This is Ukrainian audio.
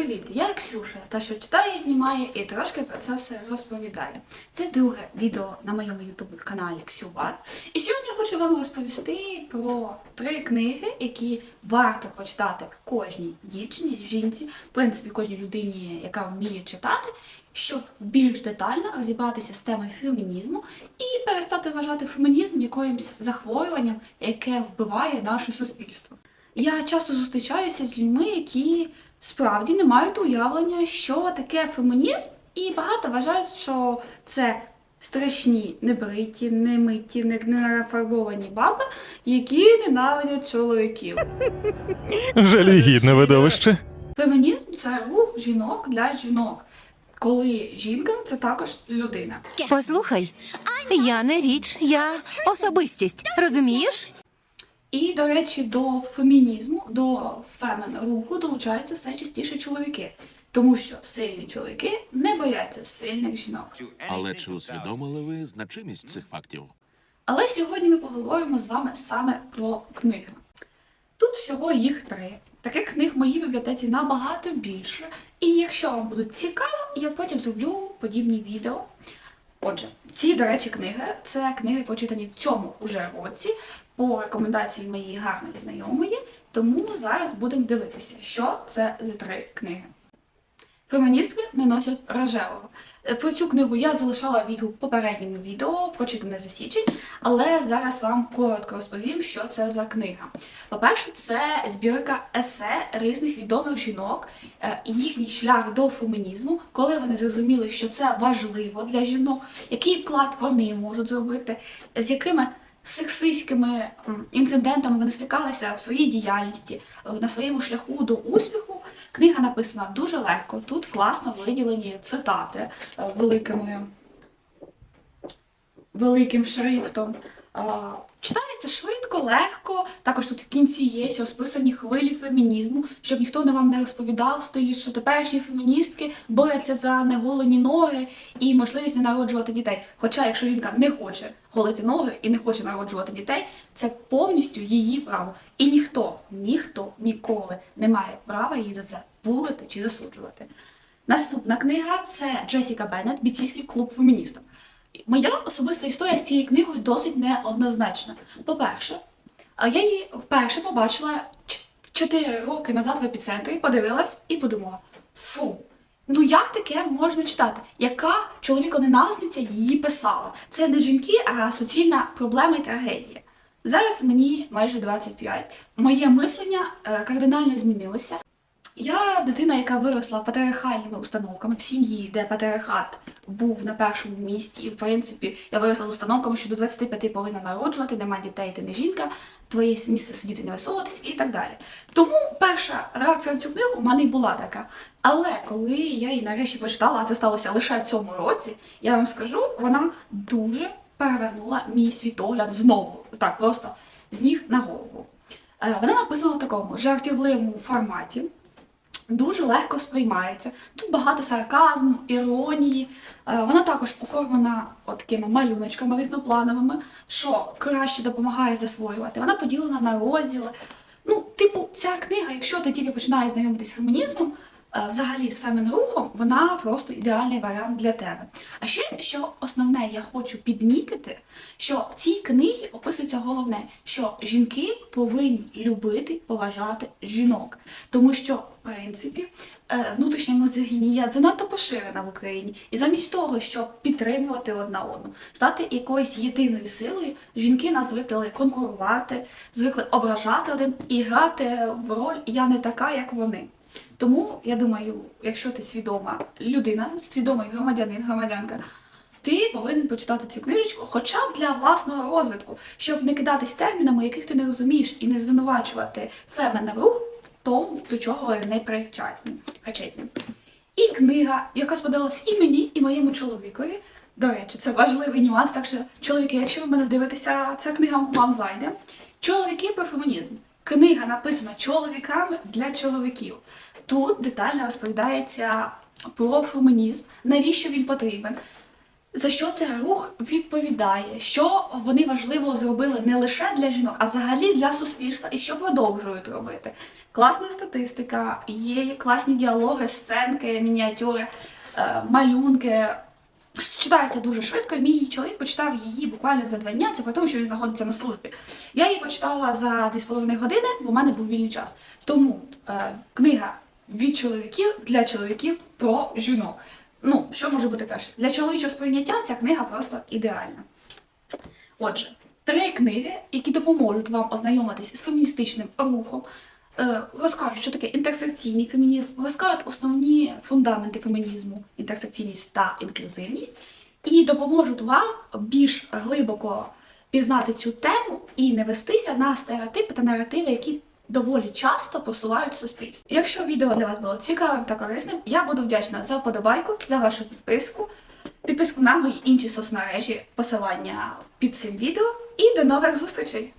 привіт! Я Ксюша, та що читає, знімає і трошки про це все розповідає. Це друге відео на моєму ютуб каналі Ксюбар. І сьогодні я хочу вам розповісти про три книги, які варто почитати кожній дівчині, жінці, в принципі, кожній людині, яка вміє читати, щоб більш детально розібратися з темою фемінізму і перестати вважати фемінізм якимось захворюванням, яке вбиває наше суспільство. Я часто зустрічаюся з людьми, які справді не мають уявлення, що таке фемінізм, і багато вважають, що це страшні небриті, немиті, не нафарбовані баби, які ненавидять чоловіків. Жалюгідне видовище. Фемінізм це рух жінок для жінок, коли жінка це також людина. Послухай, я не річ, я особистість. Розумієш? І, до речі, до фемінізму, до фемен руху долучаються все частіше чоловіки, тому що сильні чоловіки не бояться сильних жінок. Але чи усвідомили ви значимість цих фактів? Але сьогодні ми поговоримо з вами саме про книги. Тут всього їх три. Таких книг в моїй бібліотеці набагато більше. І якщо вам буде цікаво, я потім зроблю подібні відео. Отже, ці, до речі, книги це книги, прочитані в цьому уже році по рекомендації моєї гарної знайомої. Тому зараз будемо дивитися, що це за три книги. Феміністки не носять рожевого. Е, Про цю книгу я залишала відгук в попередньому відео, прочитане за січень, але зараз вам коротко розповім, що це за книга. По-перше, це збірка есе різних відомих жінок, е, їхній шлях до фемінізму, коли вони зрозуміли, що це важливо для жінок, який вклад вони можуть зробити, з якими сексистськими інцидентами вони стикалися в своїй діяльності, е, на своєму шляху до успіху. Книга написана дуже легко. Тут класно виділені цитати е, великими, великим шрифтом. Читається швидко, легко. Також тут в кінці є розписані хвилі фемінізму, щоб ніхто не вам не розповідав в стилі, що теперішні феміністки борються за неголені ноги і можливість не народжувати дітей. Хоча, якщо жінка не хоче голити ноги і не хоче народжувати дітей, це повністю її право. І ніхто, ніхто ніколи не має права її за це булити чи засуджувати. Наступна книга це Джесіка Беннет, бійцівський клуб феміністок. Моя особиста історія з цією книгою досить неоднозначна. По-перше, я її вперше побачила 4 роки назад в епіцентрі, подивилась і подумала: фу, ну як таке можна читати? Яка чоловіконенависниця її писала? Це не жінки, а суцільна проблема і трагедія. Зараз мені майже 25. Моє мислення е, кардинально змінилося. Я дитина, яка виросла патріархальними установками в сім'ї, де патріархат був на першому місці, і в принципі я виросла з установками, що до 25 повинна народжувати, нема дітей, ти не жінка, твоє місце сидіти не висовуватись і так далі. Тому перша реакція на цю книгу в мене й була така. Але коли я її нарешті почитала, а це сталося лише в цьому році, я вам скажу, вона дуже перевернула мій світогляд знову, так просто з ніг на голову. Е, Вона написана в такому жартівливому форматі дуже легко сприймається. Тут багато сарказму, іронії. Е, Вона також оформлена такими малюночками різноплановими, що краще допомагає засвоювати. Вона поділена на розділи. Ну, типу, ця книга, якщо ти тільки починаєш знайомитись з фемінізмом, взагалі з фемін-рухом, вона просто ідеальний варіант для тебе. А ще, що основне, я хочу підмітити, що в цій книгі описується головне, що жінки повинні любити, поважати жінок. Тому що, в принципі, е, внутрішня мозогінія занадто поширена в Україні. І замість того, щоб підтримувати одна одну, стати якоюсь єдиною силою, жінки нас звикли конкурувати, звикли ображати один і грати в роль Я не така, як вони. Тому я думаю, якщо ти свідома людина, свідомий громадянин, громадянка, ти повинен почитати цю книжечку, хоча б для власного розвитку, щоб не кидатись термінами, яких ти не розумієш, і не звинувачувати феменний рух в тому, до чого ви не причетні. І книга, яка сподобалась і мені, і моєму чоловікові. До речі, це важливий нюанс, так що, чоловіки, якщо ви мене дивитеся, ця книга вам зайде. Чоловіки про фемінізм. Книга написана чоловіками для чоловіків. Тут детально розповідається про фемінізм, навіщо він потрібен. За що цей рух відповідає? Що вони важливо зробили не лише для жінок, а взагалі для суспільства і що продовжують робити? Класна статистика, є класні діалоги, сценки, мініатюри, е, малюнки. Читається дуже швидко. Мій чоловік почитав її буквально за два дня. Це при тому, що він знаходиться на службі. Я її почитала за 2,5 години, бо в мене був вільний час. Тому е, книга від чоловіків для чоловіків про жінок. Ну, що може бути краще? Для чоловічого сприйняття ця книга просто ідеальна. Отже, три книги, які допоможуть вам ознайомитись з феміністичним рухом, розкажуть, що таке інтерсекційний фемінізм, розкажуть основні фундаменти фемінізму, інтерсекційність та інклюзивність, і допоможуть вам більш глибоко пізнати цю тему і не вестися на стереотипи та наративи, які доволі часто просувають в суспільстві. Якщо відео для вас було цікавим та корисним, я буду вдячна за вподобайку, за вашу підписку, підписку на мої інші соцмережі, посилання під цим відео. І до нових зустрічей!